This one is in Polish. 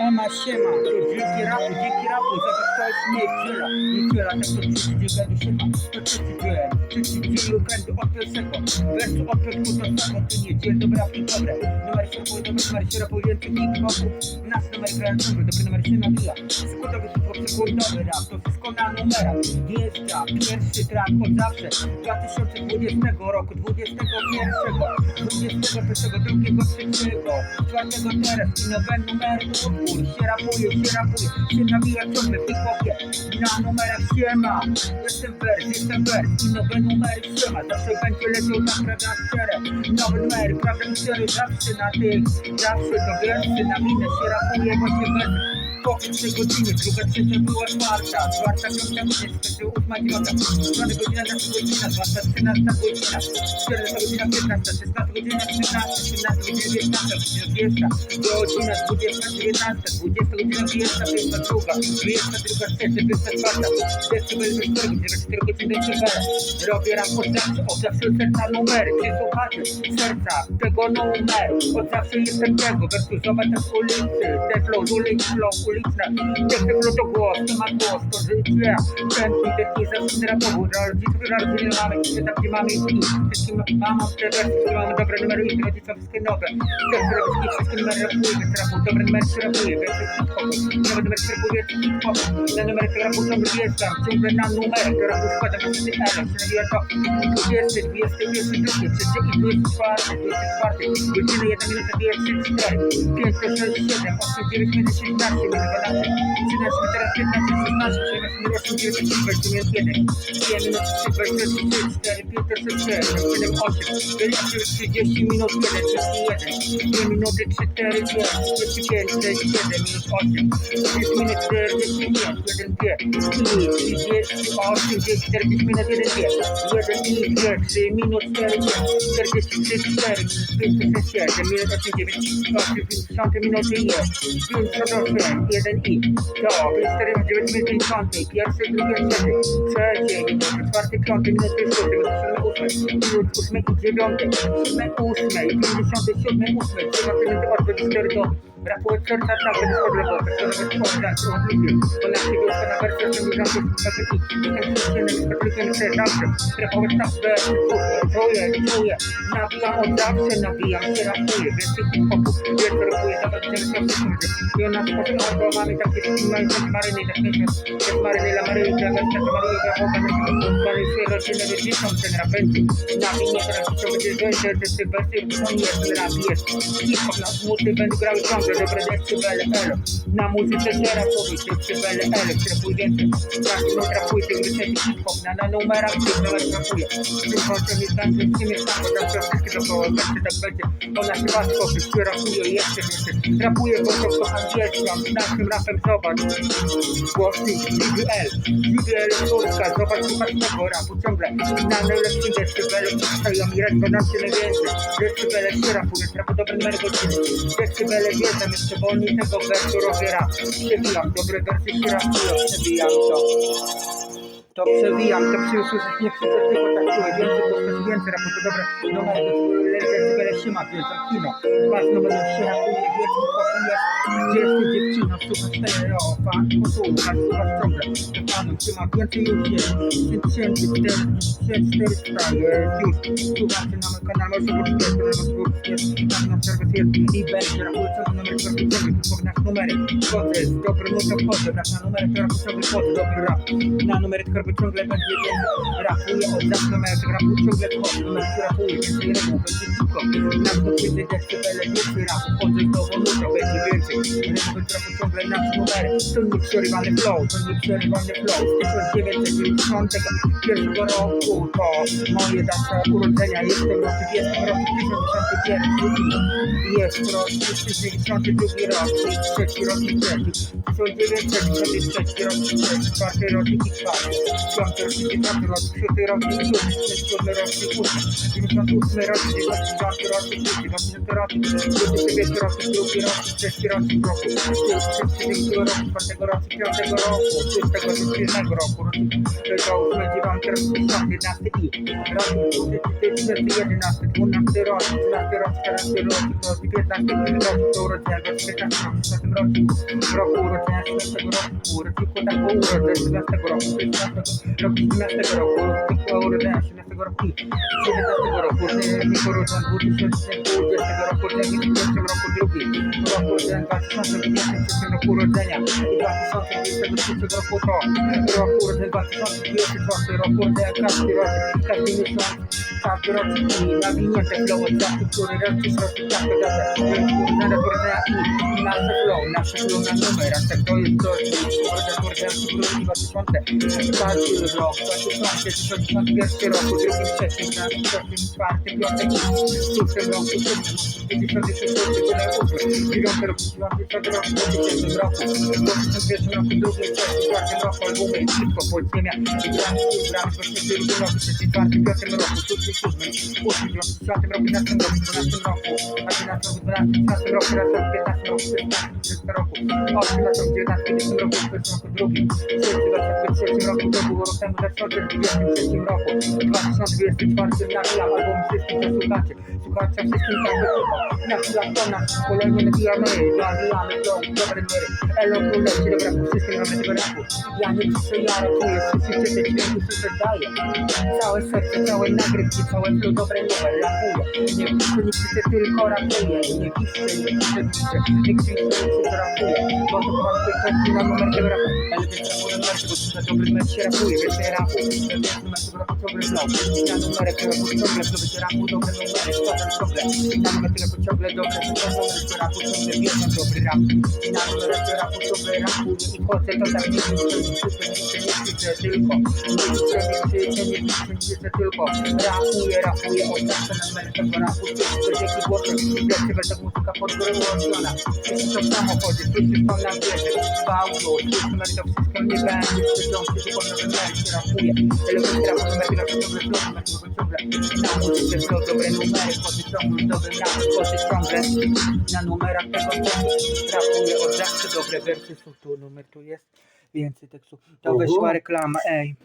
Ema, siema, dzięki rapu, dzięki rapu, zobacz to jest niedziela, niedziela, tak to wszyscy dziękuję, siema, to wszyscy dzieje, wszyscy dzieją, będę od pierwszego, wersu od początku do samego, to niedziel, dobra, i dobre, numer się rapuje, dobry numer się rapuje, więcej hip-hopu, nasz numer grają dobry, numer się nabija, składowy hip-hop, sekundowy rap, to wszystko na numerach, wjeżdża, pierwszy track od zawsze, 2020 roku, 21, 21, drugiego, trzeciego, czwartego teraz i nowe numery się rapuje, się rapuje, się nawija ciągle w hip-hopie na numerach siema, jestem wers, jestem wers. I nowe numery siema, zawsze będzie leciał na prawda szczere, nowe numery, prawda szczery, zawsze na tych, zawsze do wiersy, na minę się rapuje, właśnie wers, po pierwszej godzinie, druga, trzecia była czwarta, czwarta, piąta, dwudziesta, ósma, dziewiąta, czwarta godzina, nasza godzina, dwunasta, trzynasta godzina, czternasta godzina, piętnasta, szesnasta godzina, trzynasta, siedemnasta godzina, godzina, dwudziesta, godzina, dwudziesta, dziewiętnasta, dwudziesta godzina, dwudziesta, pięćdziesiąta druga, dwudziesta druga, trzecia, dwudziesta czwarta, dwudziesta godzina, cztery, dwudziesta cztery godziny, cztery, robię rap od zawsze, od zawsze serca numery, czy słuchacie serca tego numeru, od zawsze jestem tego, wersu zobacz te ulicy, te flow, ulicy, flow, uliczne, te flow to głos, to ma głos, to życie, pętli, te nie zawsze rapowu, rodziców narodziny mamy, gdzie tak gdzie mamy i wszystkim te wersy, gdzie mamy dobre numery i rodzicom wszystkie nowe, te wszystkie wszystkie numery rapuje, więc rapu, dobre numery się rapuje, więc hip-hopu, nowe numery się rapuje, na numery to rapu ciągle wjeżdżam, ciągle na numery, to rapu składam ele, się nawija to 20, 21, 22, 3 i 24, 24, godziny 1 minuta, 2, 3, 4, 5, 6, 7, 8, 9, 10, 11, 12, 13, teraz 15, 16, 17, 18, 19, 20, 21, 2 minuty, 3, 23, 4, 5, 6, 7, 7, 8, 30 minut, 1, 31, 2 minuty, 3, 4, 2, 35, 6, 7, minut 8, 30 minut, 45, 1, 2, i 38, 10, 40 minut, 1, 2, 1 i 2, 3 minut, 4, 2, 43, 4, 5, 6, 7, minut 8, 9, 8, 50 minuty, 1, 5, 8, 1 i, to, 4, 9 minut, 50, pierwszy, drugi, trzeci, trzeci, czwarty, piąty, minuty, szósty, ósmy, minut ósmy i dziewiąty, siódmy, ósmej, pięćdziesiąty, siódmy, ósmy, dziewiąty, minuty od 24 do Rapu od serca tak, bez podlegowy, to nawet oddać, odliczył, bo na siebie to na wersję tym rządu patyki, i tym chrześcijanem, z katolikiem chcę zawsze, rapować tak, że czuję, czuję, nabijam od zawsze, nabijam się, rapuję, więcej hip-hopu, wiesz, rapuję, nawet ten sam sekунdy, i ona spoczywa, bo mamy takie, mają takie maryny, tak myślę, jak maryny, la maryny, dla nas, tak maryny, dla Boga, mamy swoje rodziny, wyciszą ten rap, będzie, nabiję, teraz to będzie, że te wersje, to nie jest rap, jest, hip-hop, na smuty, będą grały ciągle, dobre decybele, elo, na muzyce teraz powiedz, decybele, elo, trapuj więcej, każdy no trapuje, tym wycenie hip-hop, na, na numerach, numer trapuje, tym końcem jest tam, z tym jest tam, zawsze wszystkie dookoła, będzie tak będzie, ona się łatwo, że rapuje jeszcze więcej, rapuje, bo to kocham wieczłam, naszym rapem zobacz, głośnik, GBL, GBL Turska, zobacz, słuchasz tego rapu ciągle, na najlepszym decybelu, stoją i ręko nam się najwięcej, decybele się rapuje, trapu dobre numery godziny, decybele wiedzą, jeszcze wolniej tego wersu robię rap, przewijam, dobre wersy się rapują, przewijam to. To przewijam, to przy usłyszeć nie krzyczę, tylko tak czuję, więcej, bo chcesz więcej rapu, to dobre numery, decybele się ma, wiedzą, kino, masz numer, się rapuje, wiedzą, kopuje, gdzie jesteś dziewczyno, słuchasz stereo, fan, posłuchasz, słuchasz ciągle, że fanów się ma więcej już jest, 3400 jest już, słuchacie na moim kanale, oczywiście, na jest, tam na serwis jest i będzie rapuje co numer korpusowy, przypominasz numery, wchodzę, z dobry no to wchodzę, rap na numery korpusowy wchodzę, dobry rap, na numery korby ciągle będzie rapuję od zawsze numery rapu ciągle wchodzę, numer rapuję, więcej reguł, będzie szybko, na to kiedy decybele, więcej rapu, wchodzę znowu, no będzie więcej, reguł rapu ciągle na numery, to nieprzerywany flow, to nieprzerywany flow, z 1991 roku, to moje data urodzenia, jestem rok, jestem rok 1991 jest rok 1992 rok, trzeci rok trzeci, 1993 rok trzeci, czwarty rok i czwarty, piąty rok i piąty rok, szósty rok i szósty, siódmy rok i ósmy, 98 rok i dziewiąty rok i trzeci, 20 rok i dwudziesty rok i drugi rok i trzeci rok i roku, trzeciego roku, czwartego roku, piątego roku, szóstego, siódmego roku, tego ósmy, dziewiąty rok, dziesiąty, jedenasty i rok, jedenasty, dwunasty rok, trzynasty rok, czternasty rok, rocznik 15 rocznik to urodzenia go 15 roku, 16 roczniku, roku urodzenia 13 roku, roczniku tak po urodzeniu 17 roku, 17 roku, 17 roku, roczniku urodzenia 17 roku, 19 roku, roczniku urodzenia 2020 roku, 2020 roku drugi, roku urodzenia 2023 roku urodzenia i 2023 roku to, roku urodzenia 2024 roku urodzenia każdy rocznik, każdy miesiąc, każdy rocznik i nawinięte flow od na linie teflowe è priorytety prosto tak Na rekordach è na flow Nasze flow na è Tak to jest to Morda, è krótki 2000 2004 rok 2016, è roku Drugi wcześniej na czwartym, è piątym Szóstym roku, siódmym 56 è tyle uczy 9 roku, 9 è 10 roku 2001 roku, drugim, è czwartym roku Albumy, szybko, podziemia è gram, gram, 24 roku, 34 è 5 roku, 6 służby, służby w roku, 11 roku, 12 roku, 11 roku, 12 roku, 13 roku, 15 roku, 16 roku, 18 roku, 19, 20 roku, 21 roku, 2, 23 roku, to było rok temu, zaczął w 23 roku, 2024 na chwilę, album wszystkich przesłuchaczy, słuchacza wszystkich tam wykupa, na chwilę to nas, kolejny nabijamy, zabijamy do dobrej góry, elo królewski, dobra, nagrywki, całe flow, dobre numer, rapuję, nie nie piszę, tylko rapuję, nie piszę, nie piszę, piszę, nie nie piszę, rapuję, bo to mam tylko na numer tego rapu, ale też rapuję numer, bo to na dobry numer się rapuje, więcej rapu, więcej numer tego rapu, ciągle flow, na numerek rapu, ciągle zdobycie rapu, dobre numery, składam ciągle, na numer rapu, ciągle dobre, na numer rapu, ciągle wierzę, dobry rap, na numer rapu, ciągle rapuję i chodzę, to tak nie piszę, nie piszę, nie nie piszę, tylko, nie piszę, nie piszę, nie piszę, nie piszę, tylko, rapuję, rapuję, od zawsze na tego rapu, słyszysz wielki głosem, decybel, ta muzyka pod górę ułożona, słyszysz to w samochodzie, słyszysz to na wieży, w auto, numer to wszystko nie będzie, słyszą, słyszysz po nowym się rapuje, element rapu, numer rapu, ciągle flow, numer tego ciągle, na muzyce flow, dobre numery, chodzę ciągle, dobry rap, chodzę ciągle, na numerach tego rapuję, od zawsze dobre wersy są tu, numer tu jest, więcej tekstu, to wyszła reklama, ej.